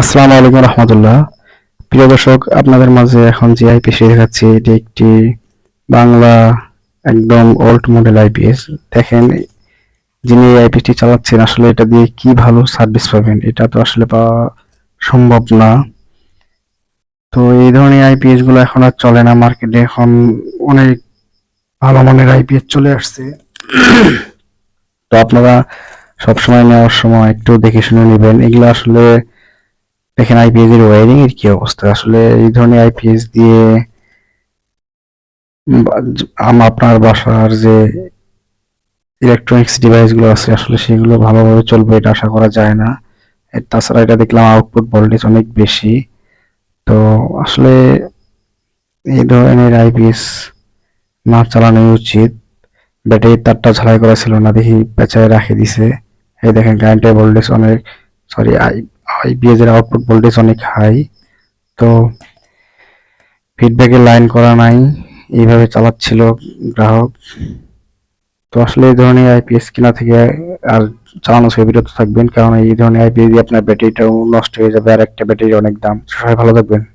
আসসালামু আলাইকুম রহমতুল্লাহ। প্রিয় দর্শক, আপনাদের মাঝে এখন যে আইপিএস দেখাচ্ছি, এটি একটি বাংলা একদম ওল্ড মডেল আইপিএস দেখেন, যিনি এই আইপিএসটি চালাচ্ছেন, আসলে এটা দিয়ে কি ভালো সার্ভিস পাবেন, এটা তো আসলে পাওয়া সম্ভব না। তো এই ধরনের আইপিএসগুলো এখন আর চলে না মার্কেটে এখন অনেক ভালো মানের আইপিএস চলে আসছে। তো আপনারা সবসময় নেওয়ার সময় একটু দেখে শুনে নেবেন, এগুলো আসলে দেখেন আইপিএস এর ওয়্যারিং এর কি অবস্থা? আসলে এই ধরনের আইপিএস দিয়ে আপনার বাসার যে ইলেকট্রনিক্স ডিভাইসগুলো আছে, আসলে সেগুলো ভালোভাবে চলবে এটা আশা করা যায় না। তাছাড়া এটা দেখলাম আউটপুট ভোল্টেজ অনেক বেশি। তো আসলে এই ধরনের আইপিএস না চালানোই উচিত। ব্যাটারির তারটা ঝালাই করা ছিল না, দেখি পেঁচায় রাখে দিছে। এই দেখেন কারেন্টের ভোল্টেজ অনেক সরি আই আইপিএস এর আউটপুট ভোল্টেজ অনেক হাই তো ফিডব্যাকে লাইন করা নাই, এইভাবে চালাচ্ছিল গ্রাহক। তো আসলে এই ধরনের আইপিএস কিনা থেকে আর চালানো থেকে বিরত থাকবেন, কারণ এই ধরনের আইপিএস দিয়ে আপনার ব্যাটারিটাও নষ্ট হয়ে যাবে আর একটা ব্যাটারির অনেক দাম। সবাই ভালো থাকবেন।